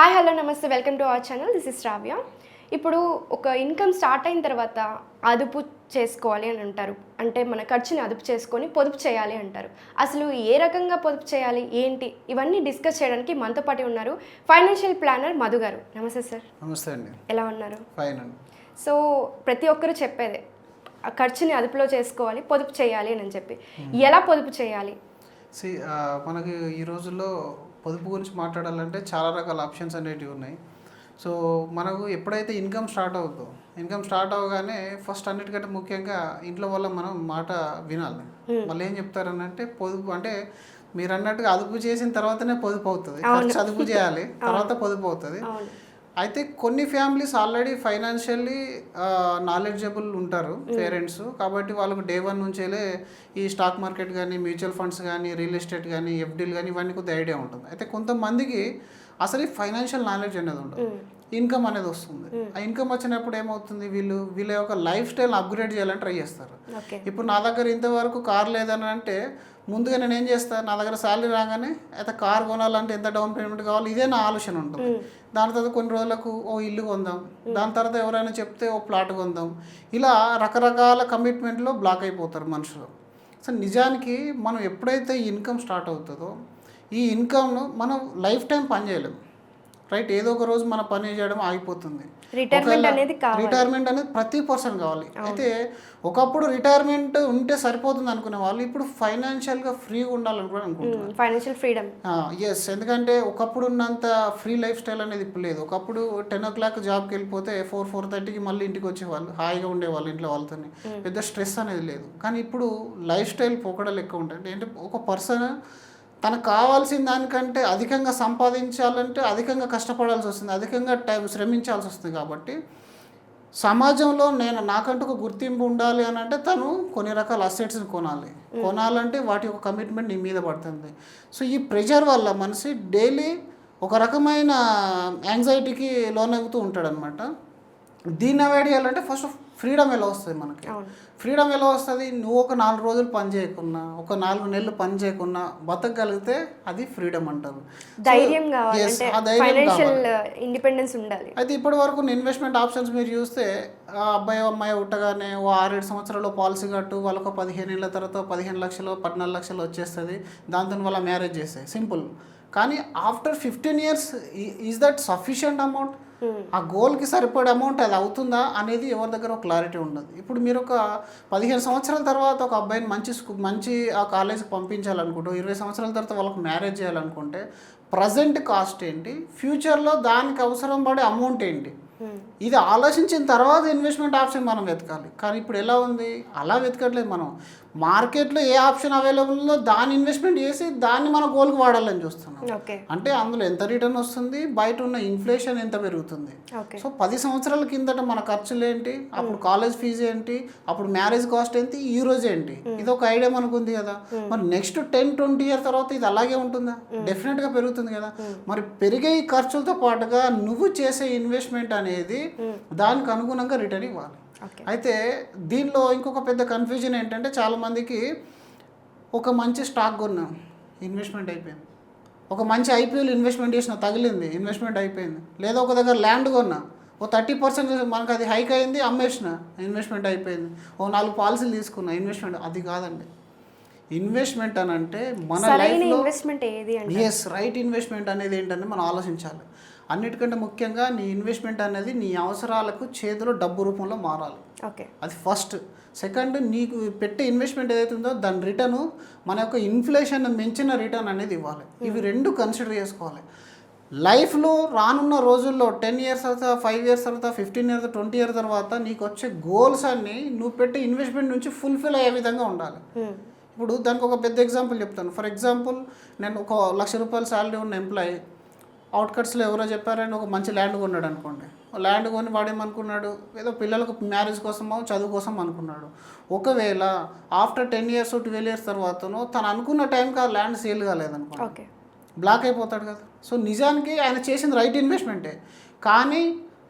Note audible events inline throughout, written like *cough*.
Hi hello నమస్తే welcome to our channel. This is Shravya ఇప్పుడు ఒక ఇన్కమ్ స్టార్ట్ అయిన తర్వాత అదుపు చేసుకోవాలి అని అంటారు. అంటే మన ఖర్చుని అదుపు చేసుకొని పొదుపు చేయాలి అంటారు. అసలు ఏ రకంగా పొదుపు చేయాలి? ఏంటి? ఇవన్నీ డిస్కస్ చేయడానికి మనతో పాటు ఉన్నారు ఫైనాన్షియల్ ప్లానర్ మధు గారు. నమస్తే సార్ నమస్తే అండి. ఎలా ఉన్నారు? ఫైన్ అండి. సో ప్రతి ఒక్కరు చెప్పేదే ఖర్చుని అదుపులో చేసుకోవాలి పొదుపు చేయాలి అని చెప్పి. ఎలా పొదుపు చేయాలి? మనకి ఈ రోజుల్లో పొదుపు గురించి మాట్లాడాలంటే చాలా రకాల ఆప్షన్స్ అనేటివి ఉన్నాయి. సో మనకు ఎప్పుడైతే ఇన్కమ్ స్టార్ట్ అవుతుందో ఇన్కమ్ స్టార్ట్ అవగానే ఫస్ట్ అన్నిటికంటే ముఖ్యంగా ఇంట్లో వల్ల మనం మాట వినాలి. వాళ్ళు ఏం చెప్తారనంటే పొదుపు అంటే మీరు అన్నట్టుగా అదుపు చేసిన తర్వాతనే పొదుపు అవుతుంది. ఖర్చు అదుపు చేయాలి *laughs* తర్వాత పొదుపు అవుతుంది. అయితే కొన్ని ఫ్యామిలీస్ ఆల్రెడీ ఫైనాన్షియల్లీ నాలెడ్జబుల్ ఉంటారు పేరెంట్స్. కాబట్టి వాళ్ళకు డే వన్ నుంచేలే ఈ స్టాక్ మార్కెట్ కానీ మ్యూచువల్ ఫండ్స్ కానీ రియల్ ఎస్టేట్ కానీ ఎఫ్డీలు కానీ ఇవన్నీ కొద్దిగా ఐడియా ఉంటుంది. అయితే కొంతమందికి అసలు ఈ ఫైనాన్షియల్ నాలెడ్జ్ అనేది ఉండదు. ఇన్కమ్ అనేది వస్తుంది. ఆ ఇన్కమ్ వచ్చినప్పుడు ఏమవుతుంది? వీళ్ళు వీళ్ళ యొక్క లైఫ్ స్టైల్ అప్గ్రేడ్ చేయాలని ట్రై చేస్తారు. ఇప్పుడు నా దగ్గర ఇంతవరకు కార్ లేదని అంటే ముందుగా నేను ఏం చేస్తాను నా దగ్గర శాలరీ రాగానే అయితే కార్ కొనాలంటే ఎంత డౌన్ పేమెంట్ కావాలి ఇదే నా ఆలోచన ఉంటుంది. దాని తర్వాత కొన్ని రోజులకు ఓ ఇల్లు కొందాం. దాని తర్వాత ఎవరైనా చెప్తే ఓ ప్లాట్ కొందాం. ఇలా రకరకాల కమిట్మెంట్లో బ్లాక్ అయిపోతారు మనుషులు. సో నిజానికి మనం ఎప్పుడైతే ఇన్కమ్ స్టార్ట్ అవుతుందో ఈ ఇన్కమ్ను మనం లైఫ్ టైం పని చేయలేం. రైట్ ఏదో ఒక రోజు మన పని చేయడం ఆగిపోతుంది. రిటైర్మెంట్ అనేది రిటైర్మెంట్ అనేది ప్రతి పర్సన్ కావాలి. అయితే ఒకప్పుడు రిటైర్మెంట్ ఉంటే సరిపోతుంది అనుకునే వాళ్ళు ఇప్పుడు ఫైనాన్షియల్గా ఫ్రీగా ఉండాలని కూడా అనుకుంటున్నారు. ఫైనాన్షియల్ ఫ్రీడమ్ ఎస్ ఎందుకంటే ఒకప్పుడు ఉన్నంత ఫ్రీ లైఫ్ స్టైల్ అనేది ఇప్పుడు లేదు. ఒకప్పుడు టెన్ ఓ క్లాక్ జాబ్కి వెళ్ళిపోతే ఫోర్ ఫోర్ థర్టీకి మళ్ళీ ఇంటికి వచ్చేవాళ్ళు హాయిగా ఉండేవాళ్ళు ఇంట్లో వాళ్ళతో పెద్ద స్ట్రెస్ అనేది లేదు. కానీ ఇప్పుడు లైఫ్ స్టైల్ పోకడలు ఎక్కువ ఉంటాయి. అంటే ఒక పర్సన్ తనకు కావాల్సిన దానికంటే అధికంగా సంపాదించాలంటే అధికంగా కష్టపడాల్సి వస్తుంది అధికంగా టైం శ్రమించాల్సి వస్తుంది కాబట్టి సమాజంలో నేను నాకంటూ ఒక గుర్తింపు ఉండాలి అని అంటే తను కొన్ని రకాల అసెట్స్ని కొనాలి. కొనాలంటే వాటి యొక్క కమిట్మెంట్ నీ మీద పడుతుంది. సో ఈ ప్రెషర్ వల్ల మనిషి డైలీ ఒక రకమైన యాంగ్జైటీకి లోనవుతూ ఉంటాడనమాట దీన్ని అవాయిడ్ చేయాలంటే ఫస్ట్ ఫ్రీడమ్ ఎలా వస్తుంది మనకి? ఫ్రీడమ్ ఎలా వస్తుంది? నువ్వు ఒక నాలుగు రోజులు పని చేయకున్నా ఒక నాలుగు నెలలు పని చేయకున్నా బతకగలిగితే అది ఫ్రీడమ్ అంటారు. ధైర్యం ఇండిపెండెన్స్ ఉండాలి. అయితే ఇప్పటి వరకు ఇన్వెస్ట్మెంట్ ఆప్షన్స్ మీరు చూస్తే ఆ అబ్బాయి అమ్మాయి ఉట్టగానే ఓ ఆరేడు సంవత్సరాలు పాలసీ కట్టు వాళ్ళకు పదిహేను ఏళ్ళ తర్వాత పదిహేను లక్షలు పద్నాలుగు లక్షలు వచ్చేస్తుంది. దాంతో వాళ్ళ మ్యారేజ్ చేస్తాయి. సింపుల్. కానీ after fifteen years is that sufficient amount ఆ గోల్కి సరిపడే అమౌంట్ అది అవుతుందా అనేది ఎవరి దగ్గర ఒక క్లారిటీ ఉండదు. ఇప్పుడు మీరు ఒక పదిహేను సంవత్సరాల తర్వాత ఒక అబ్బాయిని మంచి స్కూ మంచి ఆ కాలేజీకి పంపించాలనుకుంటూ ఇరవై సంవత్సరాల తర్వాత వాళ్ళకి మ్యారేజ్ చేయాలనుకుంటే ప్రజెంట్ కాస్ట్ ఏంటి? ఫ్యూచర్లో దానికి అవసరం పడే అమౌంట్ ఏంటి? ఇది ఆలోచించిన తర్వాత ఇన్వెస్ట్మెంట్ ఆప్షన్ మనం వెతకాలి. కానీ ఇప్పుడు ఎలా ఉంది? అలా వెతకట్లేదు మనం. మార్కెట్లో ఏ ఆప్షన్ అవైలబుల్ ఉందో దాన్ని ఇన్వెస్ట్మెంట్ చేసి దాన్ని మన గోల్కి వాడాలని చూస్తున్నాం. అంటే అందులో ఎంత రిటర్న్ వస్తుంది? బయట ఉన్న ఇన్ఫ్లేషన్ ఎంత పెరుగుతుంది? సో పది సంవత్సరాల కిందట మన ఖర్చులు ఏంటి? అప్పుడు కాలేజ్ ఫీజు ఏంటి? అప్పుడు మ్యారేజ్ కాస్ట్ ఏంటి? ఈ రోజు ఏంటి? ఇది ఒక ఐడియా మనకు ఉంది కదా మరి నెక్స్ట్ టెన్ ట్వంటీ ఇయర్ తర్వాత ఇది అలాగే ఉంటుందా? డెఫినెట్గా పెరుగుతుంది కదా. మరి పెరిగే ఖర్చులతో పాటుగా నువ్వు చేసే ఇన్వెస్ట్మెంట్ అనేది దానికి అనుగుణంగా రిటర్న్ ఇవ్వాలి. అయితే దీనిలో ఇంకొక పెద్ద కన్ఫ్యూజన్ ఏంటంటే చాలామందికి ఒక మంచి స్టాక్ కొన్నాం ఇన్వెస్ట్మెంట్ అయిపోయింది. ఒక మంచి ఐపీఎల్ ఇన్వెస్ట్మెంట్ చేసిన తగిలింది ఇన్వెస్ట్మెంట్ అయిపోయింది. లేదా ఒక దగ్గర ల్యాండ్ కొన్నా ఓ థర్టీ పర్సెంట్ మనకు అది హైక్ అయింది అమ్మేసిన ఇన్వెస్ట్మెంట్ అయిపోయింది. ఓ నాలుగు పాలసీలు తీసుకున్నా ఇన్వెస్ట్మెంట్ అది కాదండి. ఇన్వెస్ట్మెంట్ అని అంటే మన లైఫ్లో ఇన్వెస్ట్మెంట్ ఏది ఎస్ రైట్ ఇన్వెస్ట్మెంట్ అనేది ఏంటంటే మనం ఆలోచించాలి. అన్నిటికంటే ముఖ్యంగా నీ ఇన్వెస్ట్మెంట్ అనేది నీ అవసరాలకు చేతిలో డబ్బు రూపంలో మారాలి. ఓకే. అది ఫస్ట్. సెకండ్ నీకు పెట్టే ఇన్వెస్ట్మెంట్ ఏదైతే ఉందో దాని రిటర్న్ మన యొక్క ఇన్ఫ్లేషన్ మించిన రిటర్న్ అనేది ఇవ్వాలి. ఇవి రెండు కన్సిడర్ చేసుకోవాలి. లైఫ్లో రానున్న రోజుల్లో టెన్ ఇయర్స్ తర్వాత ఫైవ్ ఇయర్స్ తర్వాత ఫిఫ్టీన్ ఇయర్స్ ట్వంటీ ఇయర్స్ తర్వాత నీకు వచ్చే గోల్స్ అన్నీ నువ్వు పెట్టే ఇన్వెస్ట్మెంట్ నుంచి ఫుల్ఫిల్ అయ్యే విధంగా ఉండాలి. ఇప్పుడు దానికి ఒక పెద్ద ఎగ్జాంపుల్ చెప్తాను. ఫర్ ఎగ్జాంపుల్ నేను ఒక లక్ష రూపాయల శాలరీ ఉన్న ఎంప్లాయీ. అవుట్కట్స్లో ఎవరో చెప్పారని ఒక మంచి ల్యాండ్ కొన్నాడు అనుకోండి. ల్యాండ్ కొని వాడు ఏమనుకున్నాడు ఏదో పిల్లలకు మ్యారేజ్ కోసమో చదువు కోసం అనుకున్నాడు. ఒకవేళ after ten years twelve years తర్వాతనో తను అనుకున్న టైంకి ఆ ల్యాండ్ సేల్ కాలేదనుకో బ్లాక్ అయిపోతాడు కదా. సో నిజానికి ఆయన చేసింది రైట్ ఇన్వెస్ట్మెంటే కానీ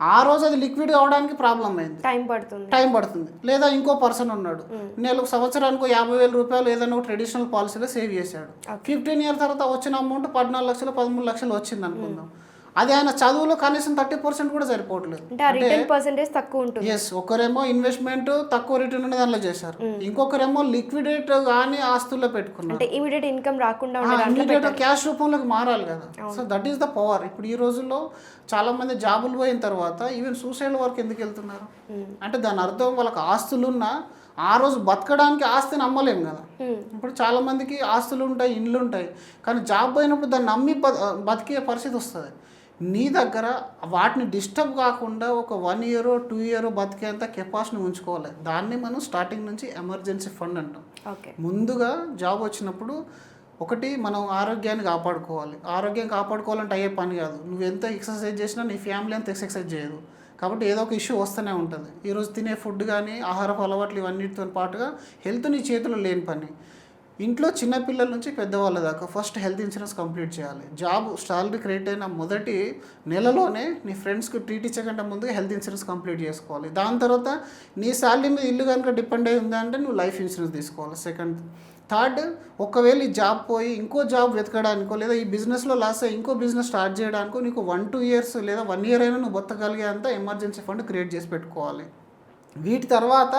ఆ రోజు అది లిక్విడ్ అవడానికి ప్రాబ్లం అయింది. టైం పడుతుంది. టైం పడుతుంది. లేదా ఇంకో పర్సన్ ఉన్నాడు. నేను సంవత్సరానికి యాభై వేల రూపాయలు ఏదైనా ఒక ట్రెడిషనల్ పాలసీలో సేవ్ చేశాడు. ఫిఫ్టీన్ ఇయర్ తర్వాత వచ్చిన అమౌంట్ పద్నాలుగు లక్షలు పదమూడు లక్షలు వచ్చింది అనుకుందాం. అది ఆయన చదువులో కనీసం థర్టీ పర్సెంట్ కూడా సరిపోవట్లేదు. పర్సెంటేజ్ తక్కువ ఉంటుంది. ఎస్ ఒకరేమో ఇన్వెస్ట్మెంట్ తక్కువ రిటర్న్ ఉన్న దానిలో చేశారు. ఇంకొకరేమో లిక్విడేట్ కానీ ఆస్తుల్లో పెట్టుకున్నారు. అంటే ఇమీడియట్ ఇన్కమ్ రాకుండా ఇమీడియట్ క్యాష్ రూపంలోకి మారాలి కదా. So that is the power ఇప్పుడు ఈ రోజుల్లో చాలా మంది జాబులు పోయిన తర్వాత ఈవెన్ సూసైడ్ వరకు ఎందుకు వెళ్తున్నారు? అంటే దాని అర్థం వాళ్ళకి ఆస్తులున్నా ఆ రోజు బతకడానికి ఆస్తిని అమ్మలేం కదా. ఇప్పుడు చాలా మందికి ఆస్తులు ఉంటాయి ఇండ్లు ఉంటాయి. కానీ జాబ్ పోయినప్పుడు దాన్ని నమ్మి బతికే పరిస్థితి వస్తుంది. నీ దగ్గర వాటిని డిస్టర్బ్ కాకుండా ఒక వన్ ఇయర్ టూ ఇయర్ బతికేంత కెపాసిటీని ఉంచుకోవాలి. దాన్ని మనం స్టార్టింగ్ నుంచి ఎమర్జెన్సీ ఫండ్ అంటాం. ఓకే. ముందుగా జాబ్ వచ్చినప్పుడు ఒకటి మనం ఆరోగ్యాన్ని కాపాడుకోవాలి. ఆరోగ్యం కాపాడుకోవాలంటే అయ్యే పని కాదు. నువ్వు ఎంత ఎక్సర్సైజ్ చేసినా నీ ఫ్యామిలీ అంత ఎక్సర్సైజ్ చేయదు. కాబట్టి ఏదో ఒక ఇష్యూ వస్తూనే ఉంటుంది. ఈరోజు తినే ఫుడ్ కానీ ఆహారపు అలవాట్లు ఇవన్నిటితో పాటుగా హెల్త్ నీ చేతిలో లేని పని. ఇంట్లో చిన్నపిల్లల నుంచి పెద్దవాళ్ళ దాకా ఫస్ట్ హెల్త్ ఇన్సూరెన్స్ కంప్లీట్ చేయాలి. జాబ్ సాలరీ క్రియేట్ అయిన మొదటి నెలలోనే నీ ఫ్రెండ్స్కి ట్రీట్ ఇచ్చకంటే ముందు హెల్త్ ఇన్సూరెన్స్ కంప్లీట్ చేసుకోవాలి. దాని తర్వాత నీ శాలరీ మీద ఇల్లు కనుక డిపెండ్ అయి ఉందంటే నువ్వు లైఫ్ ఇన్సూరెన్స్ తీసుకోవాలి. సెకండ్ థర్డ్ ఒకవేళ ఈ జాబ్ పోయి ఇంకో జాబ్ వెతకడానికో లేదా ఈ బిజినెస్లో లాస్ అయ్యి ఇంకో బిజినెస్ స్టార్ట్ చేయడానికో నీకు వన్ టూ ఇయర్స్ లేదా వన్ ఇయర్ అయినా నువ్వు బతకగలిగే అంత ఎమర్జెన్సీ ఫండ్ క్రియేట్ చేసి పెట్టుకోవాలి. వీటి తర్వాత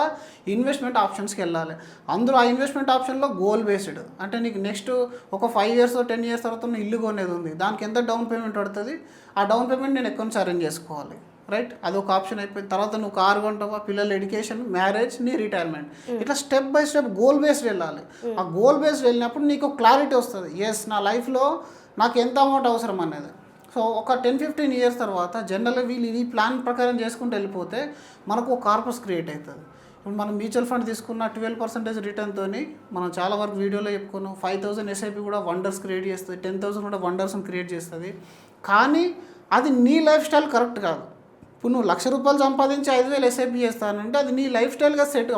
ఇన్వెస్ట్మెంట్ ఆప్షన్స్కి వెళ్ళాలి. అందులో ఆ ఇన్వెస్ట్మెంట్ ఆప్షన్లో గోల్ బేస్డ్ అంటే నీకు నెక్స్ట్ ఒక ఫైవ్ ఇయర్స్ టెన్ ఇయర్స్ తర్వాత నువ్వు ఇల్లు కొనేది ఉంది. దానికి ఎంత డౌన్ పేమెంట్ పడుతుంది? ఆ డౌన్ పేమెంట్ నేను ఎక్కడి నుంచి అరేంజ్ చేసుకోవాలి? రైట్ అది ఒక ఆప్షన్ అయిపోయింది. తర్వాత నువ్వు కారు కొంటావా? పిల్లల ఎడ్యుకేషన్ మ్యారేజ్ నీ రిటైర్మెంట్ ఇట్లా step by step goal based వెళ్ళాలి. ఆ గోల్ బేస్డ్ వెళ్ళినప్పుడు నీకు క్లారిటీ వస్తుంది. ఎస్ నా లైఫ్లో నాకు ఎంత అమౌంట్ అవసరం అనేది. సో ఒక టెన్ ఫిఫ్టీన్ ఇయర్స్ తర్వాత జనరల్గా వీళ్ళు ఈ ప్లాన్ ప్రకారం చేసుకుంటూ వెళ్ళిపోతే మనకు ఒక కార్పస్ క్రియేట్ అవుతుంది. ఇప్పుడు మనం మ్యూచువల్ ఫండ్ తీసుకున్న ట్వెల్వ్ పర్సెంటేజ్ రిటర్న్తో మనం చాలా వరకు వీడియోలో చెప్పుకున్నాం. ఫైవ్ థౌసండ్ ఎస్ఐపి కూడా వండర్స్ క్రియేట్ చేస్తుంది. టెన్ థౌసండ్ కూడా వండర్స్ని క్రియేట్ చేస్తుంది. కానీ అది నీ లైఫ్ స్టైల్ కరెక్ట్ కాదు. ఇప్పుడు నువ్వు లక్ష రూపాయలు సంపాదించి ఐదు వేలు ఎస్ఐపి చేస్తానంటే అది నీ లైఫ్ స్టైల్గా సెట్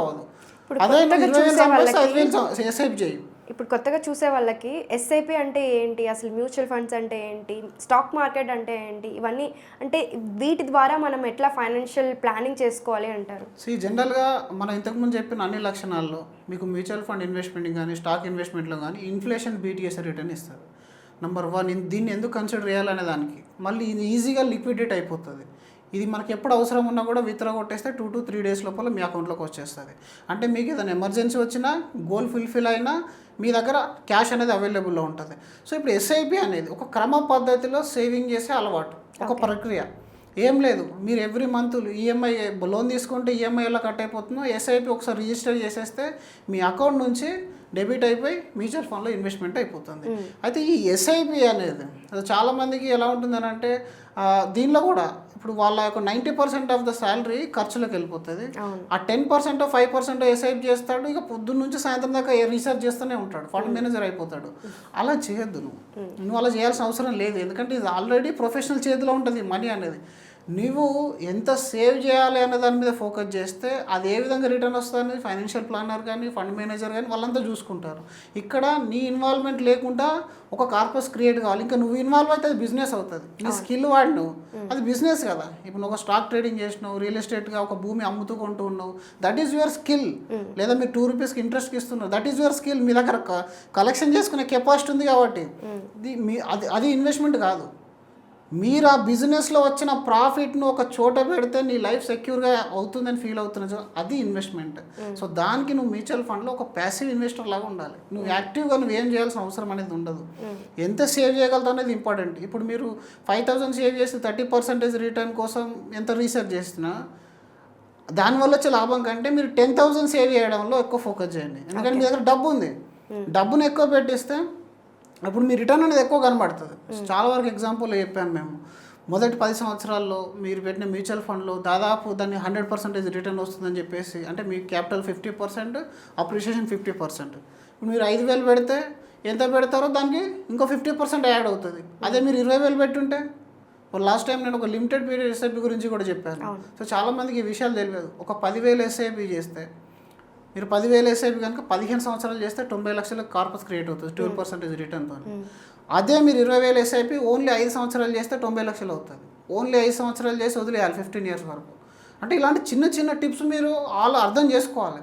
ఇప్పుడు అదే నువ్వు కొత్తగా ఇరవై వేలు చూసే సంపాదిస్తే ఐదు వేలు ఎస్ఐపి చేయి. ఇప్పుడు కొత్తగా చూసే వాళ్ళకి ఎస్ఐపి అంటే ఏంటి? అసలు మ్యూచువల్ ఫండ్స్ అంటే ఏంటి? స్టాక్ మార్కెట్ అంటే ఏంటి? ఇవన్నీ అంటే వీటి ద్వారా మనం ఎట్లా ఫైనాన్షియల్ ప్లానింగ్ చేసుకోవాలి అంటారు? సో ఈ జనరల్గా మనం ఇంతకుముందు చెప్పిన అన్ని లక్షణాల్లో మీకు మ్యూచువల్ ఫండ్ ఇన్వెస్ట్మెంట్ కానీ స్టాక్ ఇన్వెస్ట్మెంట్లో కానీ ఇన్ఫ్లేషన్ బీటీఎస్ రిటర్న్ ఇస్తారు. నెంబర్ వన్ దీన్ని ఎందుకు కన్సిడర్ చేయాలనే దానికి. మళ్ళీ ఇది ఈజీగా లిక్విడేట్ అయిపోతుంది. ఇది మనకి ఎప్పుడు అవసరం ఉన్నా కూడా విత్డ్రా కొట్టేస్తే టూ టు త్రీ డేస్ లోపల మీ అకౌంట్లోకి వచ్చేస్తుంది. అంటే మీకు ఏదైనా ఎమర్జెన్సీ వచ్చినా గోల్ ఫుల్ఫిల్ అయినా మీ దగ్గర క్యాష్ అనేది అవైలబుల్లో ఉంటుంది. సో ఇప్పుడు ఎస్ఐపి అనేది ఒక క్రమ పద్ధతిలో సేవింగ్ చేసే అలవాటు ఒక ప్రక్రియ. ఏం లేదు మీరు ఎవ్రీ మంత్ ఈఎంఐ లోన్ తీసుకుంటే ఈఎంఐ ఎలా కట్ అయిపోతుందో ఎస్ఐపి ఒకసారి రిజిస్టర్ చేసేస్తే మీ అకౌంట్ నుంచి డెబిట్ అయిపోయి మ్యూచువల్ ఫండ్లో ఇన్వెస్ట్మెంట్ అయిపోతుంది. అయితే ఈ ఎస్ఐపి అనేది అది చాలామందికి ఎలా ఉంటుందని అంటే దీనిలో కూడా ఇప్పుడు వాళ్ళ యొక్క ninety percent of the salary ఖర్చులకు వెళ్ళిపోతుంది. ఆ ten percent five percent SIP చేస్తాడు ఇక పొద్దున్న నుంచి సాయంత్రం దాకా రీసెర్చ్ చేస్తూనే ఉంటాడు. ఫండ్ మేనేజర్ అయిపోతాడు. అలా చేయొద్దు నువ్వు. నువ్వు అలా చేయాల్సిన అవసరం లేదు. ఎందుకంటే ఇది ఆల్రెడీ ప్రొఫెషనల్ చేతిలో ఉంటుంది మనీ అనేది. నువ్వు ఎంత సేవ్ చేయాలి అనే దాని మీద ఫోకస్ చేస్తే అది ఏ విధంగా రిటర్న్ వస్తుంది ఫైనాన్షియల్ ప్లానర్ కానీ ఫండ్ మేనేజర్ కానీ వాళ్ళంతా చూసుకుంటారు. ఇక్కడ నీ ఇన్వాల్వ్మెంట్ లేకుండా ఒక కార్పస్ క్రియేట్ కావాలి. ఇంకా నువ్వు ఇన్వాల్వ్ అయితే అది బిజినెస్ అవుతుంది. నీ స్కిల్ వాడినావు. అది బిజినెస్ కదా. ఇప్పుడు నువ్వు ఒక స్టాక్ ట్రేడింగ్ చేసినావు రియల్ ఎస్టేట్గా ఒక భూమి అమ్ముతూ కొంటూ ఉన్నావు దట్ ఈస్ యువర్ స్కిల్ లేదా మీరు టూ రూపీస్కి ఇంట్రెస్ట్కి ఇస్తున్నారు. దట్ ఈస్ యువర్ స్కిల్ మీ దగ్గర కలెక్షన్ చేసుకునే కెపాసిటీ ఉంది కాబట్టి. మీ అది అది ఇన్వెస్ట్మెంట్ కాదు. మీరు ఆ బిజినెస్లో వచ్చిన ప్రాఫిట్ను ఒక చోట పెడితే నీ లైఫ్ సెక్యూర్గా అవుతుందని ఫీల్ అవుతున్నా అది ఇన్వెస్ట్మెంట్ సో దానికి నువ్వు మ్యూచువల్ ఫండ్లో ఒక ప్యాసివ్ ఇన్వెస్టర్ లాగా ఉండాలి. నువ్వు యాక్టివ్గా నువ్వు ఏం చేయాల్సిన అవసరం అనేది ఉండదు. ఎంత సేవ్ చేయగలుగుతావు అనేది ఇంపార్టెంట్ ఇప్పుడు మీరు ఫైవ్ థౌసండ్ సేవ్ చేసి థర్టీ పర్సెంటేజ్ రిటర్న్ కోసం ఎంత రీసెర్చ్ చేసినా దానివల్ల వచ్చే లాభం కంటే మీరు టెన్ థౌసండ్ సేవ్ చేయడంలో ఎక్కువ ఫోకస్ చేయండి. ఎందుకంటే మీ దగ్గర డబ్బు ఉంది. డబ్బును ఎక్కువ పెట్టిస్తే అప్పుడు మీ రిటర్న్ అనేది ఎక్కువ కనబడుతుంది. చాలా వరకు ఎగ్జాంపుల్ చెప్పాను మేము. మొదటి పది సంవత్సరాల్లో మీరు పెట్టిన మ్యూచువల్ ఫండ్లో దాదాపు దాన్ని హండ్రెడ్ పర్సెంటేజ్ రిటర్న్ వస్తుందని చెప్పేసి అంటే మీ capital fifty percent appreciation fifty percent ఇప్పుడు మీరు ఐదు వేలు పెడితే ఎంత పెడతారో దానికి ఇంకో ఫిఫ్టీ పర్సెంట్ యాడ్ అవుతుంది. అదే మీరు ఇరవై వేలు పెట్టుంటే లాస్ట్ టైం నేను ఒక లిమిటెడ్ పీరియడ్ ఎస్ఐపి గురించి కూడా చెప్పాను. సో చాలా మందికి ఈ విషయాలు తెలియదు. ఒక పదివేలు ఎస్ఐపి చేస్తే మీరు పదివేలు ఎస్ఐపి కనుక పదిహేను సంవత్సరాలు చేస్తే తొంభై లక్షల కార్పస్ క్రియేట్ అవుతుంది ట్వెల్వ్ పర్సెంటేజ్ రిటర్న్తో అదే మీరు ఇరవై వేలు ఎస్ఐపి ఓన్లీ ఐదు సంవత్సరాలు చేస్తే తొంభై లక్షలు అవుతుంది. ఓన్లీ ఐదు సంవత్సరాలు చేసి వదిలేయాలి ఫిఫ్టీన్ ఇయర్స్ వరకు. అంటే ఇలాంటి చిన్న చిన్న టిప్స్ మీరు ఆల్ అర్థం చేసుకోవాలి.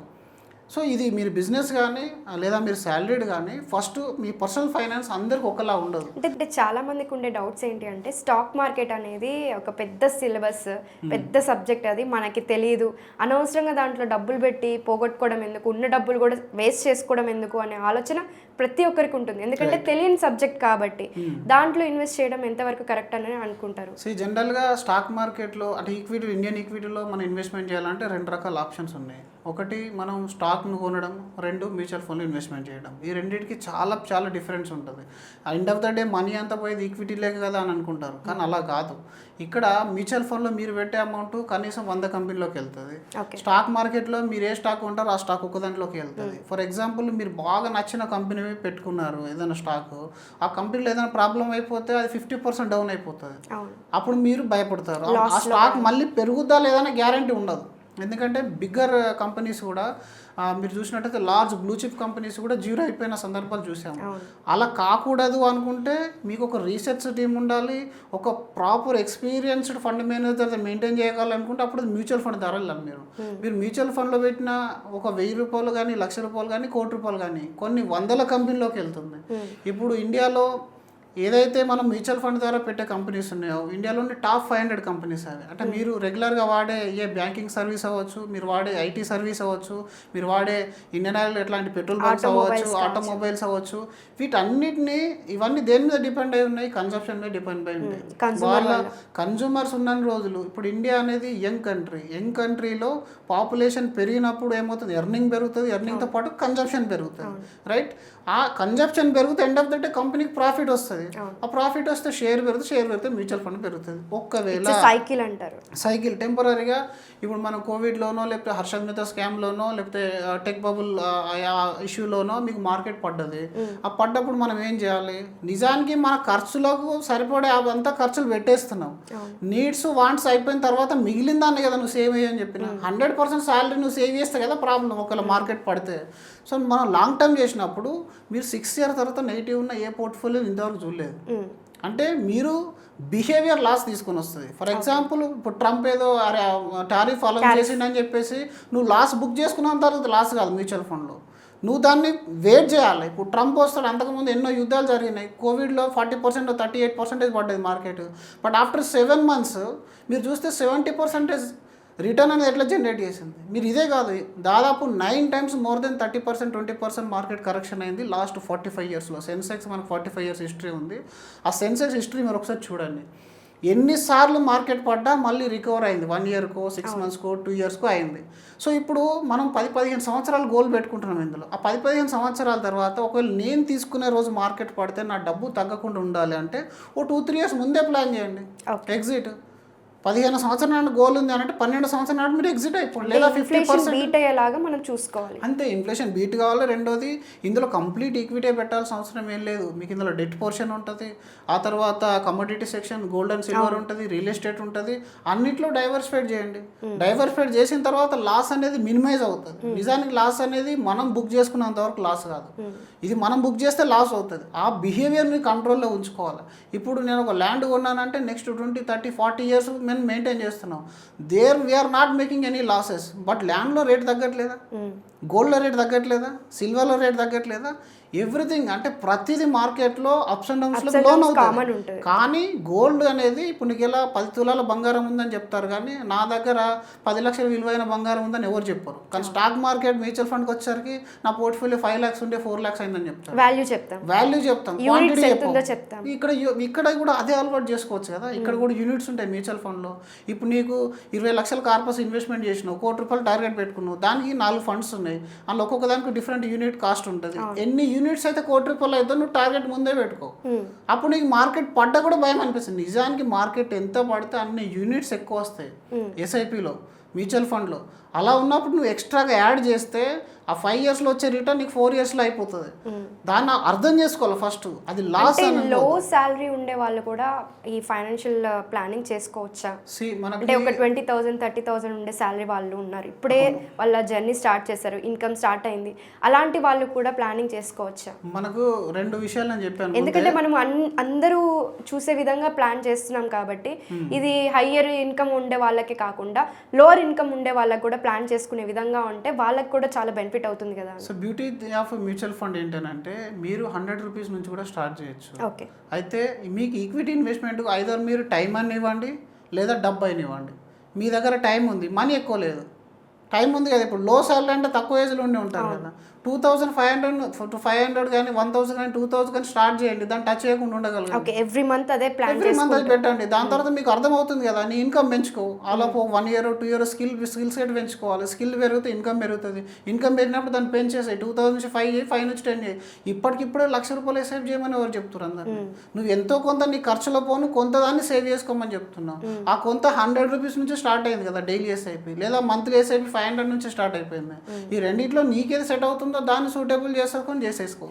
సో ఇది మీరు బిజినెస్ కానీ లేదా మీరు శాలరీడ్ కానీ ఫస్ట్ మీ పర్సనల్ ఫైనాన్స్ అందరికి ఒకలా ఉండదు. అంటే చాలా మందికి ఉండే డౌట్స్ ఏంటి అంటే స్టాక్ మార్కెట్ అనేది ఒక పెద్ద సిలబస్ పెద్ద సబ్జెక్ట్ అది మనకి తెలియదు అనవసరంగా దాంట్లో డబ్బులు పెట్టి పోగొట్టుకోవడం ఎందుకు? ఉన్న డబ్బులు కూడా వేస్ట్ చేసుకోవడం ఎందుకు? అనే ఆలోచన ప్రతి ఒక్కరికి ఉంటుంది. ఎందుకంటే తెలియని సబ్జెక్ట్ కాబట్టి దాంట్లో ఇన్వెస్ట్ చేయడం ఎంతవరకు కరెక్ట్ అని అనుకుంటారు. సో జనరల్గా స్టాక్ మార్కెట్లో అంటే ఈక్విటీ ఇండియన్ ఈక్విటీలో మనం ఇన్వెస్ట్మెంట్ చేయాలంటే రెండు రకాల ఆప్షన్స్ ఉన్నాయి. ఒకటి మనం స్టాక్ను కొనడం. రెండు మ్యూచువల్ ఫండ్లో ఇన్వెస్ట్మెంట్ చేయడం. ఈ రెండింటికి చాలా చాలా డిఫరెన్స్ ఉంటుంది. End of the day money అంతా పోయేది ఈక్విటీలే కదా అని అనుకుంటారు. కానీ అలా కాదు. ఇక్కడ మ్యూచువల్ ఫండ్లో మీరు పెట్టే అమౌంట్ కనీసం వంద కంపెనీలోకి వెళ్తుంది. స్టాక్ మార్కెట్లో మీరు ఏ స్టాక్ ఉంటారో ఆ స్టాక్ ఒక దాంట్లోకి వెళ్తుంది ఫర్ ఎగ్జాంపుల్ మీరు బాగా నచ్చిన కంపెనీ పెట్టుకున్నారు ఏదైనా స్టాక్ ఆ కంపెనీలో ఏదైనా ప్రాబ్లం అయిపోతే అది ఫిఫ్టీ పర్సెంట్ డౌన్ అయిపోతుంది. అప్పుడు మీరు భయపడతారు. ఆ- స్టాక్ మళ్ళీ పెరుగుద్దా లేదనే గ్యారంటీ ఉండదు. ఎందుకంటే బిగ్గర్ కంపెనీస్ కూడా మీరు చూసినట్టయితే లార్జ్ బ్లూ చిప్ కంపెనీస్ కూడా జీరో అయిపోయిన సందర్భాలు చూసాము. అలా కాకూడదు అనుకుంటే మీకు ఒక రీసెర్చ్ టీం ఉండాలి ఒక proper experienced fund manager maintain చేయగలనుకుంటే అప్పుడు మ్యూచువల్ ఫండ్ ధరలు మీరు. మీరు మ్యూచువల్ ఫండ్లో పెట్టిన ఒక వెయ్యి రూపాయలు కానీ లక్ష రూపాయలు కానీ కోటి రూపాయలు కానీ కొన్ని వందల కంపెనీలోకి వెళ్తుంది. ఇప్పుడు ఇండియాలో ఏదైతే మనం మ్యూచువల్ ఫండ్ ద్వారా పెట్టే కంపెనీస్ ఉన్నాయో ఇండియాలోని టాప్ ఫైవ్ హండ్రెడ్ కంపెనీస్ అవి. అంటే మీరు రెగ్యులర్గా వాడే ఏ బ్యాంకింగ్ సర్వీస్ అవ్వచ్చు మీరు వాడే ఐటీ సర్వీస్ అవ్వచ్చు మీరు వాడే ఇండియన్ ఆయిల్ ఇట్లాంటి పెట్రోల్ బంక్స్ అవ్వచ్చు ఆటోమొబైల్స్ అవ్వచ్చు వీటన్నిటిని ఇవన్నీ దేని మీద డిపెండ్ అయి ఉన్నాయి? కన్సంప్షన్ మీద డిపెండ్ అయి ఉంటాయి. వాళ్ళ కన్జ్యూమర్స్ ఉన్న రోజులు ఇప్పుడు ఇండియా అనేది యంగ్ కంట్రీ. యంగ్ కంట్రీలో పాపులేషన్ పెరిగినప్పుడు ఏమవుతుంది? ఎర్నింగ్ పెరుగుతుంది ఎర్నింగ్తో పాటు కన్జంప్షన్ పెరుగుతుంది. రైట్? ఆ కన్జంప్షన్ పెరిగితే ఎండ్ ఆఫ్ ద డే కంపెనీకి ప్రాఫిట్ వస్తుంది. ఆ ప్రాఫిట్ వస్తే షేర్ పెరుగుతుంది షేర్ పెరిగితే మ్యూచువల్ ఫండ్ పెరుగుతుంది. ఒక్కవేళ సైకిల్ అంటారు. సైకిల్ టెంపరీగా ఇప్పుడు మనం కోవిడ్లోనో లేకపోతే హర్షద్ మిగతా స్కామ్లోనో లేకపోతే టెక్ బబుల్ ఇష్యూలోనో మీకు మార్కెట్ పడ్డది. ఆ పడ్డప్పుడు మనం ఏం చేయాలి? నిజానికి మన ఖర్చులకు సరిపడే అవంతా ఖర్చులు పెట్టేస్తున్నాం. నీడ్స్ వాంట్స్ అయిపోయిన తర్వాత మిగిలిన దాన్ని కదా నువ్వు సేవ్ అయ్యని చెప్పిన. హండ్రెడ్ పర్సెంట్ శాలరీ నువ్వు సేవ్ చేస్తే కదా ప్రాబ్లం ఒకవేళ మార్కెట్ పడితే. సో మనం లాంగ్ టర్మ్ చేసినప్పుడు మీరు సిక్స్ ఇయర్ తర్వాత నెగిటివ్ ఉన్న ఏ పోర్ట్ఫోలియో ఇంతవరకు చూడలేదు. అంటే మీరు బిహేవియర్ లాస్ తీసుకొని వస్తుంది. ఫర్ ఎగ్జాంపుల్ ఇప్పుడు ట్రంప్ ఏదో అరే టారిఫ్ అలా చేసిండని చెప్పేసి నువ్వు లాస్ బుక్ చేసుకున్న తర్వాత లాస్ కాదు మ్యూచువల్ ఫండ్లో నువ్వు దాన్ని వెయిట్ చేయాలి. ఇప్పుడు ట్రంప్ వస్తాడు అంతకుముందు ఎన్నో యుద్ధాలు జరిగినాయి. కోవిడ్లో forty percent thirty eight percentage పడ్డది market. But after seven months మీరు చూస్తే సెవెంటీ పర్సెంటేజ్ రిటర్న్ అనేది ఎట్లా జనరేట్ చేసింది? మీరు ఇదే కాదు దాదాపు nine times more then thirty percent twenty percent market correction అయింది లాస్ట్ ఫార్టీ ఫైవ్ ఇయర్స్లో. సెన్సెక్స్ మనకు ఫార్టీ ఫైవ్ ఇయర్స్ హిస్టరీ ఉంది. ఆ సెన్సెక్స్ హిస్టరీ మీరు ఒకసారి చూడండి. ఎన్నిసార్లు మార్కెట్ పడ్డా మళ్ళీ రికవర్ అయింది. వన్ ఇయర్కో సిక్స్ మంత్స్కో టూ ఇయర్స్కో అయింది. సో ఇప్పుడు మనం పది పదిహేను సంవత్సరాలు గోల్ పెట్టుకుంటున్నాం ఇందులో. ఆ పది పదిహేను సంవత్సరాల తర్వాత ఒకవేళ నేను తీసుకునే రోజు మార్కెట్ పడితే నా డబ్బు తగ్గకుండా ఉండాలి అంటే ఓ టూ త్రీ ఇయర్స్ ముందే ప్లాన్ చేయండి. ఎగ్జిట్. పదిహేను సంవత్సరాల గోల్ ఉంది అంటే పన్నెండు సంవత్సరాల నాటి మీరు ఎగ్జిట్ అయిపోండి లేదా ఫిఫ్టీ ఇన్ఫ్లేషన్ బీట్ అయ్యేలాగా మనం చూసుకోవాలి. అంతే ఇన్ఫ్లేషన్ బీట్ కావాలి. రెండోది ఇందులో కంప్లీట్ ఈక్విటీ పెట్టాల్సిన అవసరం ఏం లేదు. మీకు ఇందులో డెట్ పోర్షన్ ఉంటుంది. ఆ తర్వాత commodity section gold and silver ఉంటుంది రియల్ ఎస్టేట్ ఉంటుంది. అన్నిట్లో డైవర్సిఫైడ్ చేయండి. డైవర్సిఫైడ్ చేసిన తర్వాత లాస్ అనేది మినిమైజ్ అవుతుంది. నిజానికి లాస్ అనేది మనం బుక్ చేసుకున్నంత వరకు లాస్ కాదు. ఇది మనం బుక్ చేస్తే లాస్ అవుతుంది. ఆ బిహేవియర్ని కంట్రోల్లో ఉంచుకోవాలి. ఇప్పుడు నేను ఒక land కొన్నానంటే next twenty thirty forty years మేము మెయింటైన్ చేస్తున్నాం. There we are not making any losses but ల్యాండ్లో రేట్ తగ్గట్లేదా? Hmm. గోల్డ్లో రేట్ తగ్గట్లేదా? సిల్వర్లో రేట్ తగ్గట్లేదా? ఎవ్రీథింగ్ అంటే ప్రతిదీ మార్కెట్లో అప్స్ అండ్ డౌన్స్లో లోన్ అవుతుంది. కానీ గోల్డ్ అనేది ఇప్పుడు నీకు ఎలా పది తులాల బంగారం ఉందని చెప్తారు కానీ నా దగ్గర పది లక్షల విలువైన బంగారం ఉందని ఎవరు చెప్పరు. కానీ స్టాక్ మార్కెట్ మ్యూచువల్ ఫండ్కి వచ్చేసరికి నా పోర్ట్ఫోలియో ఫైవ్ ల్యాక్స్ ఉంటే ఫోర్ ల్యాక్స్ అయిందని చెప్తారు. వాల్యూ చెప్తాం. వాల్యూ చెప్తాం. క్వాంటిటీ చెప్తాం. ఇక్కడ ఇక్కడ కూడా అదే అలవాటు చేసుకోవచ్చు కదా. ఇక్కడ కూడా యూనిట్స్ ఉంటాయి మ్యూచువల్ ఫండ్లో. ఇప్పుడు నీకు ఇరవై లక్షల కార్పస్ ఇన్వెస్ట్మెంట్ చేసినావు కోటి రూపాయలు టార్గెట్ పెట్టుకున్నావు దానికి నాలుగు ఫండ్స్ ఉన్నాయి. అందులో ఒక్కొక్క దానికి డిఫరెంట్ యూనిట్ కాస్ట్ ఉంటుంది. ఎన్ని యూనిట్స్ అయితే కోటి రూపాయలు అయితే నువ్వు టార్గెట్ ముందే పెట్టుకో. అప్పుడు నీకు మార్కెట్ పడ్డా కూడా భయం అనిపిస్తుంది. నిజానికి మార్కెట్ ఎంత పడితే అన్ని యూనిట్స్ ఎక్కువ వస్తాయి. ఎస్ఐపిలో మ్యూచువల్ ఫండ్లో. అలా ఉన్నప్పుడు నువ్వు ఎక్స్ట్రాగా యాడ్ చేస్తే ఆ ఫైవ్ ఇయర్స్లో వచ్చే రిటర్న్ నీకు ఫోర్ ఇయర్స్లో అయిపోతుంది. దాన్ని అర్థం చేసుకోవాలి ఫస్ట్. అది లాస్లో శాలరీ ఉండే వాళ్ళు కూడా ఈ ఫైనాన్షియల్ ప్లానింగ్ చేసుకోవచ్చా? అంటే ఒక ట్వంటీ థౌసండ్ థర్టీ థౌసండ్ ఉండే శాలరీ వాళ్ళు ఉన్నారు. ఇప్పుడే వాళ్ళ జర్నీ స్టార్ట్ చేశారు. ఇన్కమ్ స్టార్ట్ అయింది. అలాంటి వాళ్ళు కూడా ప్లానింగ్ చేసుకోవచ్చా? మనకు రెండు విషయాలు నేను చెప్పాను. ఎందుకంటే మనం అందరూ చూసే విధంగా ప్లాన్ చేస్తున్నాం కాబట్టి ఇది హయ్యర్ ఇన్కమ్ ఉండే వాళ్ళకి కాకుండా లోవర్ ఇన్కమ్ ఉండే వాళ్ళకి కూడా ప్లాన్ చేసుకునే విధంగా ఉంటే వాళ్ళకి కూడా చాలా బెనిఫిట్ అవుతుంది కదా. So beauty of mutual fund ఏంటంటే మీరు హండ్రెడ్ రూపీస్ నుంచి కూడా స్టార్ట్ చేయొచ్చు. ఓకే అయితే మీకు ఈక్విటీ ఇన్వెస్ట్మెంట్ ఐదర్ మీరు టైం అని ఇవ్వండి లేదా డబ్బు అయిన ఇవ్వండి. మీ దగ్గర టైం ఉంది మనీ ఎక్కువ లేదు. టైం ఉంది కదా ఇప్పుడు లో సాలరీ అంటే తక్కువ ఏజ్లో ఉండి ఉంటారు కదా. Two thousand five hundred five hundred కానీ వన్ థౌసండ్ కానీ టూ థౌసండ్ కానీ స్టార్ట్ చేయండి. దాన్ని టచ్ చేయకుండా ఉండగలరు. ఓకే ఎవ్రీ మంత్ అదే ప్లాన్ ఎవ్రీ మంత్ అది పెట్టండి. దాని తర్వాత మీకు అర్థమవుతుంది కదా నీ ఇన్కమ్ పెంచుకో. ఆలోపు one year two year skill skill set పెంచుకోవాలి. స్కిల్ పెరిగితే ఇన్కమ్ పెరుగుతుంది. ఇన్కమ్ పెరిగినప్పుడు దాన్ని పెంచేసాయి. టూ థౌసండ్ నుంచి ఫైవ్ చేయి ఫైవ్ నుంచి టెన్ చేయి ఇప్పటికిప్పుడే లక్ష రూపాయలు సేవ్ చేయమని ఎవరు చెప్తున్నారు అందరు నువ్వు ఎంతో కొంత నీ ఖర్చులో పోను కొంత దాన్ని సేవ్ చేసుకోమని చెప్తున్నావు. ఆ కొంత హండ్రెడ్ రూపీస్ నుంచి స్టార్ట్ అయింది కదా డైలీ ఎస్ఐపి లేదా మంత్లీ ఎస్ఐపి ఫైవ్ హండ్రెడ్ నుంచి స్టార్ట్ అయిపోయింది. ఈ రెండిట్లో నీకేది సెట్ అవుతుందో? దాన్ని సూటబుల్ చేసుకొని చేసేసుకో.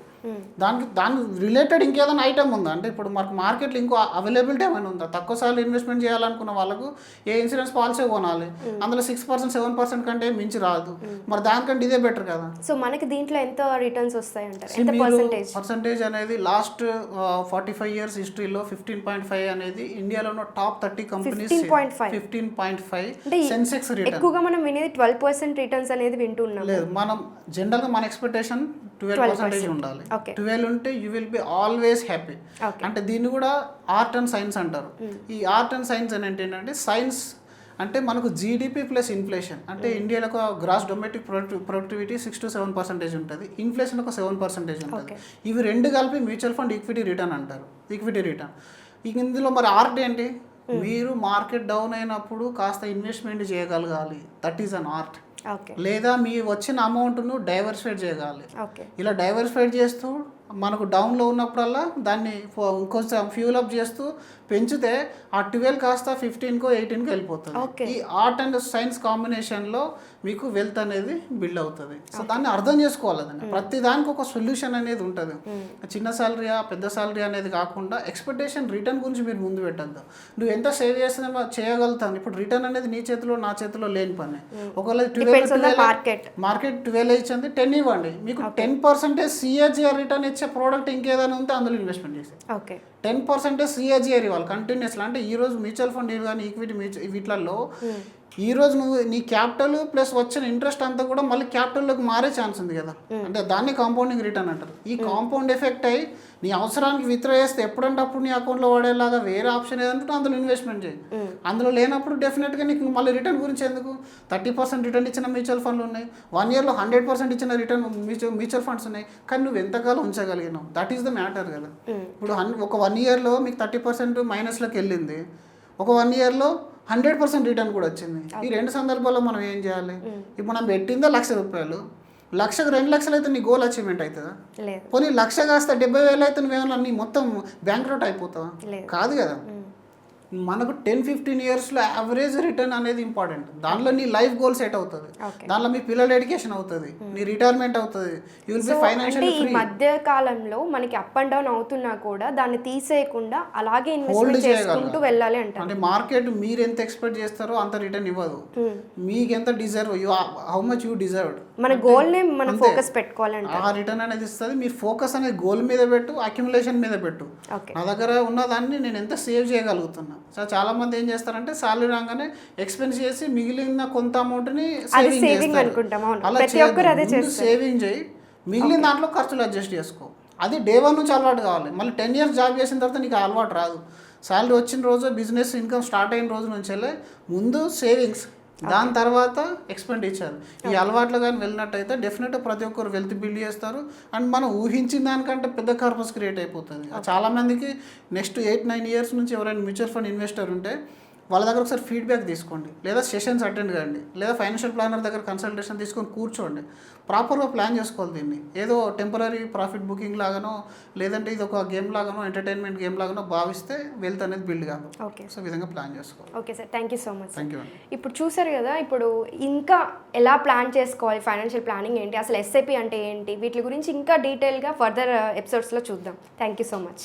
దానికి దాని రిలేటెడ్ ఇంకేదైనా ఐటమ్ ఉందా? అంటే ఇప్పుడు మనకు మార్కెట్లో ఇంకో అవైలబిలిటీ ఏమైనా ఉందా? తక్కువ సార్లు ఇన్వెస్ట్మెంట్ చేయాలనుకున్న వాళ్ళకు ఏ ఇన్సూరెన్స్ పాలసీ కొనాలి? అందులో సిక్స్ పర్సెంట్ సెవెన్ పర్సెంట్ కంటే మించి రాదు. మరి దానికంటే ఇదే బెటర్ కదా. సో మనకి దీంట్లో ఎంత రిటర్న్స్ వస్తాయి పర్సంటేజ్ పర్సంటేజ్ అనేది లాస్ట్ ఫార్టీ ఫైవ్ ఇయర్స్ హిస్టరీలో ఫిఫ్టీన్ పాయింట్ ఫైవ్ అనేది ఇండియాలో ఉన్న top thirty companies 15.5. Fifteen point five Sensex return ఎక్కువగా మనం వినేది ట్వెల్వ్ పర్సెంట్ రిటర్న్స్ అనేది వింటున్నాం లేదు మనం జనరల్గా మన ఎక్స్పెక్టేషన్ ట్వెల్వ్ పర్సెంటేజ్ ఉండాలి. ట్వెల్వ్ ఉంటే you will be always happy. అంటే దీన్ని కూడా ఆర్ట్ అండ్ సైన్స్ అంటారు. ఈ ఆర్ట్ అండ్ సైన్స్ అని ఏంటంటే సైన్స్ అంటే మనకు జీడిపి ప్లస్ ఇన్ఫ్లేషన్ అంటే ఇండియాలో ఒక gross domestic productivity six to seven percentage ఉంటుంది. ఇన్ఫ్లేషన్ ఒక సెవెన్ పర్సెంటేజ్ ఉంటుంది. ఇవి రెండు కలిపి మ్యూచువల్ ఫండ్ ఈక్విటీ రిటర్న్ అంటారు. ఈక్విటీ రిటర్న్ ఇక ఇందులో మరి ఆర్ట్ ఏంటి? మీరు మార్కెట్ డౌన్ అయినప్పుడు కాస్త ఇన్వెస్ట్మెంట్ చేయగలగాలి. దట్ ఈస్ అన్ ఆర్ట్ లేదా మీ వచ్చిన అమౌంట్ను డైవర్సిఫైడ్ చేయగలి ఓకే. ఇలా డైవర్సిఫైడ్ చేస్తూ మనకు డౌన్లో ఉన్నప్పుడల్లా దాన్ని ఇంకొంచెం ఫ్యూల్ అప్ చేస్తూ పెంచితే ఆ ట్వెల్వ్ కాస్త ఫిఫ్టీన్కో ఎయిటీన్కో వెళ్ళిపోతుంది. ఈ ఆర్ట్ అండ్ సైన్స్ కాంబినేషన్లో మీకు వెల్త్ అనేది బిల్డ్ అవుతుంది. సో దాన్ని అర్థం చేసుకోవాలి దాన్ని ప్రతి దానికి ఒక సొల్యూషన్ అనేది ఉంటుంది. చిన్న సాలరీయా పెద్ద సాలరీ అనేది కాకుండా ఎక్స్పెక్టేషన్ రిటర్న్ గురించి మీరు ముందు పెట్టద్దు. నువ్వు ఎంత సేవ్ చేస్తున్నా చేయగలుగుతాను. ఇప్పుడు రిటర్న్ అనేది నీ చేతిలో నా చేతిలో లేని పని. ఒకవేళ on the twelve. Market twelve ఇచ్చింది టెన్ ఇవ్వండి. మీకు టెన్ పర్సెంటేజ్ సిఏజిఆర్ రిటర్న్ ఇచ్చే ప్రోడక్ట్ ఇంకేదైనా ఉంటే అందులో ఇన్వెస్ట్మెంట్ చేసి ఓకే టెన్ పర్సెంటేజ్ సిఏజిఆర్ ఇవ్వాలి కంటిన్యూస్లో అంటే ఈ రోజు మ్యూచువల్ ఫండ్ కానీ ఈక్విటీ మ్యూచువల్ వీటిలలో ఈ రోజు నువ్వు నీ క్యాపిటల్ ప్లస్ వచ్చిన ఇంట్రెస్ట్ అంతా కూడా మళ్ళీ క్యాపిటల్లోకి మారే ఛాన్స్ ఉంది కదా. అంటే దాన్ని కాంపౌండింగ్ రిటర్న్ అంటారు. ఈ కాంపౌండ్ ఎఫెక్ట్ అయ్యి నీ అవసరానికి విత్డ్రా చేస్తే ఎప్పుడంటే అప్పుడు నీ అకౌంట్లో పడేలాగా వేరే ఆప్షన్ ఏదంటే అందులో ఇన్వెస్ట్మెంట్ చేయి. అందులో లేనప్పుడు డెఫినెట్గా నీకు మళ్ళీ రిటర్న్ గురించి ఎందుకు? థర్టీ పర్సెంట్ రిటర్న్ ఇచ్చిన మ్యూచువల్ ఫండ్లు ఉన్నాయి. వన్ ఇయర్లో హండ్రెడ్ పర్సెంట్ ఇచ్చిన రిటర్న్ మ్యూచువల్ మ్యూచువల్ ఫండ్స్ ఉన్నాయి. కానీ నువ్వు ఎంతకాలం ఉంచగలిగినావు? దట్ ఈస్ ద మ్యాటర్ కదా. ఇప్పుడు ఒక వన్ ఇయర్లో మీకు థర్టీ పర్సెంట్ మైనస్లోకి వెళ్ళింది. ఒక వన్ ఇయర్లో హండ్రెడ్ పర్సెంట్ రిటర్న్ కూడా వచ్చింది. ఈ రెండు సందర్భాల్లో మనం ఏం చేయాలి? ఇప్పుడు మనం పెట్టిందే లక్ష రూపాయలు? లక్షకు రెండు లక్షలు అయితే నీ గోల్ అచీవ్మెంట్ అవుతుందా? పోనీ లక్ష కాస్త డెబ్బై వేలు అయితే నువ్వేమన్నా నీ మొత్తం బ్యాంక్ అవుట్ అయిపోతావా. కాదు కదా. మనకు టెన్ ఫిఫ్టీన్ ఇయర్స్లో యావరేజ్ రిటర్న్ అనేది ఇంపార్టెంట్ దానిలో నీ లైఫ్ గోల్ సెట్ అవుతుంది. దానిలో మీ పిల్లల ఎడ్యుకేషన్ అవుతుంది. నీ రిటైర్మెంట్ అవుతుంది. యూ విల్ బి ఫైనాన్షియల్ ఈ మధ్య కాలంలో మనకి అప్ అండ్ డౌన్ అవుతున్నా కూడా దాన్ని తీసేయకుండా అలాగే చేయగలరు చేసుకుంటూ వెళ్ళాలి అంటారు. అంటే మార్కెట్ మీరు ఎంత ఎక్స్పెక్ట్ చేస్తారో అంత రిటర్న్ ఇవ్వదు. మీకు ఎంత deserve you how much you deserved మన గోల్ని మనం ఫోకస్ పెట్టుకోవాలంట ఆ రిటర్న్ అనేది ఇస్తుంది. మీరు ఫోకస్ అనేది గోల్ మీద పెట్టు అక్యుములేషన్ మీద పెట్టు. నా దగ్గర ఉన్నదాన్ని నేను ఎంత సేవ్ చేయగలుగుతున్నా? సో చాలా మంది ఏం చేస్తారంటే సాలరీ రాగానే ఎక్స్పెన్స్ చేసి మిగిలిన కొంత అమౌంట్ని సేవింగ్. అలా సేవింగ్ చేయి. మిగిలిన దాంట్లో ఖర్చులు అడ్జస్ట్ చేసుకో. అది డే వన్ నుంచి అలవాటు కావాలి. మళ్ళీ టెన్ ఇయర్స్ జాబ్ చేసిన తర్వాత నీకు అలవాటు రాదు. సాలరీ వచ్చిన రోజు బిజినెస్ ఇన్కమ్ స్టార్ట్ అయిన రోజు నుంచి ముందు సేవింగ్స్ దాని తర్వాత ఎక్స్పెండిచర్ ఈ అలవాట్లు కానీ వెళ్ళినట్టయితే డెఫినెట్గా ప్రతి ఒక్కరు వెల్త్ బిల్డ్ చేస్తారు. అండ్ మనం ఊహించిన దానికంటే పెద్ద కార్పస్ క్రియేట్ అయిపోతుంది. చాలా మందికి నెక్స్ట్ ఎయిట్ నైన్ ఇయర్స్ నుంచి ఎవరైనా మ్యూచువల్ ఫండ్ ఇన్వెస్టర్ ఉంటే వాళ్ళ దగ్గర ఒకసారి ఫీడ్బ్యాక్ తీసుకోండి. లేదా సెషన్స్ అటెండ్ కండి లేదా ఫైనాన్షియల్ ప్లానర్ దగ్గర కన్సల్టేషన్ తీసుకొని కూర్చోండి. ప్రాపర్గా ప్లాన్ చేసుకోవాలి దీన్ని. ఏదో టెంపరీ ప్రాఫిట్ బుకింగ్ లాగానో లేదంటే ఇది ఒక గేమ్ లాగానో ఎంటర్టైన్మెంట్ గేమ్ లాగానో భావిస్తే వెల్త్ అనేది బిల్డ్ కాదు. ఓకే సో విధంగా ప్లాన్ చేసుకోవాలి. Okay sir thank you so much thank you ఇప్పుడు చూసారు కదా ఇప్పుడు ఇంకా ఎలా ప్లాన్ చేసుకోవాలి ఫైనాన్షియల్ ప్లానింగ్ ఏంటి అసలు ఎస్ఐపి అంటే ఏంటి వీటి గురించి ఇంకా డీటెయిల్గా ఫర్దర్ ఎపిసోడ్స్లో చూద్దాం. Thank you so much